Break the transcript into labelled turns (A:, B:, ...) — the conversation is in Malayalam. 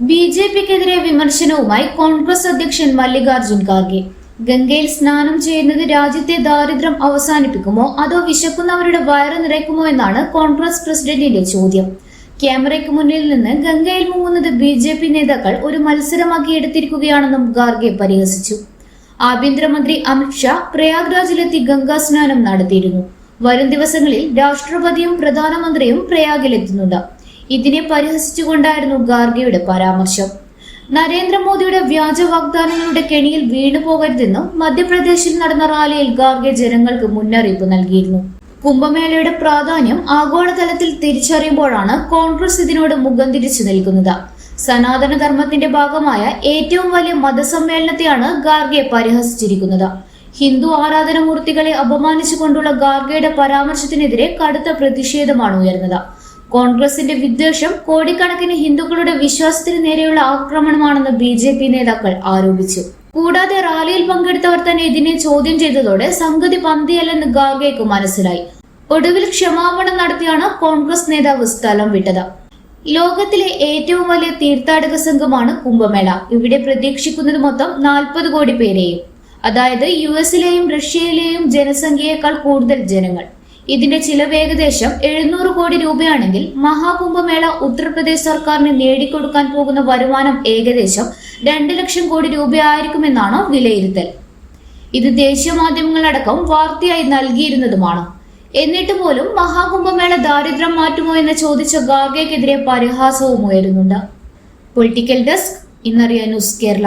A: ബി ജെ പിക്കെതിരെ വിമർശനവുമായി കോൺഗ്രസ് അധ്യക്ഷൻ മല്ലികാർജുൻ ഖാർഗെ. ഗംഗയിൽ സ്നാനം ചെയ്യുന്നത് രാജ്യത്തെ ദാരിദ്ര്യം അവസാനിപ്പിക്കുമോ? അതോ വിശക്കുന്നവരുടെ വയറ് നിറയ്ക്കുമോ എന്നാണ് കോൺഗ്രസ് പ്രസിഡന്റിന്റെ ചോദ്യം. ക്യാമറയ്ക്ക് മുന്നിൽ നിന്ന് ഗംഗയിൽ മുങ്ങുന്നത് ബി ജെ പി നേതാക്കൾ ഒരു മത്സരമാക്കി എടുത്തിരിക്കുകയാണെന്നും ഖാർഗെ പരിഹസിച്ചു. ആഭ്യന്തരമന്ത്രി അമിത്ഷാ പ്രയാഗ്രാജിലെത്തി ഗംഗാ സ്നാനം നടത്തിയിരുന്നു. വരും ദിവസങ്ങളിൽ രാഷ്ട്രപതിയും പ്രധാനമന്ത്രിയും പ്രയാഗിലെത്തുന്നുണ്ട്. ഇതിനെ പരിഹസിച്ചുകൊണ്ടായിരുന്നു ഗാർഗയുടെ പരാമർശം. നരേന്ദ്രമോദിയുടെ വ്യാജ വാഗ്ദാനങ്ങളുടെ കെണിയിൽ വീണു പോകരുതെന്നും മധ്യപ്രദേശിൽ നടന്ന റാലിയിൽ ഗാർഗെ ജനങ്ങൾക്ക് മുന്നറിയിപ്പ് നൽകിയിരുന്നു. കുംഭമേളയുടെ പ്രാധാന്യം ആഗോളതലത്തിൽ തിരിച്ചറിയുമ്പോഴാണ് കോൺഗ്രസ് ഇതിനോട് മുഖം തിരിച്ചു നിൽക്കുന്നത്. സനാതന ധർമ്മത്തിന്റെ ഭാഗമായ ഏറ്റവും വലിയ മതസമ്മേളനത്തെയാണ് ഗാർഗെ പരിഹസിച്ചിരിക്കുന്നത്. ഹിന്ദു ആരാധനമൂർത്തികളെ അപമാനിച്ചുകൊണ്ടുള്ള ഗാർഗയുടെ പരാമർശത്തിനെതിരെ കടുത്ത പ്രതിഷേധമാണ് ഉയർന്നത്. കോൺഗ്രസിന്റെ വിദ്വേഷം കോടിക്കണക്കിന് ഹിന്ദുക്കളുടെ വിശ്വാസത്തിന് നേരെയുള്ള ആക്രമണമാണെന്ന് ബി ജെ പി നേതാക്കൾ ആരോപിച്ചു. കൂടാതെ റാലിയിൽ പങ്കെടുത്തവർ തന്നെ ഇതിനെ ചോദ്യം ചെയ്തതോടെ സംഗതി പന്തിയല്ലെന്ന് ഗാർഗയ്ക്ക് മനസ്സിലായി. ഒടുവിൽ ക്ഷമാപണം നടത്തിയാണ് കോൺഗ്രസ് നേതാവ് സ്ഥലം വിട്ടത്. ലോകത്തിലെ ഏറ്റവും വലിയ തീർത്ഥാടക സംഘമാണ് കുംഭമേള. ഇവിടെ പ്രതീക്ഷിക്കുന്നത് മൊത്തം നാൽപ്പത് കോടി പേരെയും. അതായത് യു എസിലെയും റഷ്യയിലെയും ജനസംഖ്യയേക്കാൾ കൂടുതൽ ജനങ്ങൾ. ഇതിന്റെ ചിലവ് ഏകദേശം എഴുന്നൂറ് കോടി രൂപയാണെങ്കിൽ മഹാകുംഭമേള ഉത്തർപ്രദേശ് സർക്കാരിന് നേടിക്കൊടുക്കാൻ പോകുന്ന വരുമാനം ഏകദേശം രണ്ട് ലക്ഷം കോടി രൂപയായിരിക്കുമെന്നാണ് വിലയിരുത്തൽ. ഇത് ദേശീയ മാധ്യമങ്ങളടക്കം വാർത്തയായി നൽകിയിരുന്നതുമാണ്. എന്നിട്ട് പോലും മഹാകുംഭമേള ദാരിദ്ര്യം മാറ്റുമോ എന്ന് ചോദിച്ച ഗാർഗയ്ക്കെതിരെ പരിഹാസവും ഉയരുന്നുണ്ട്. പൊളിറ്റിക്കൽ ഡെസ്ക് ഇന്നറിയ ന്യൂസ് കേരള.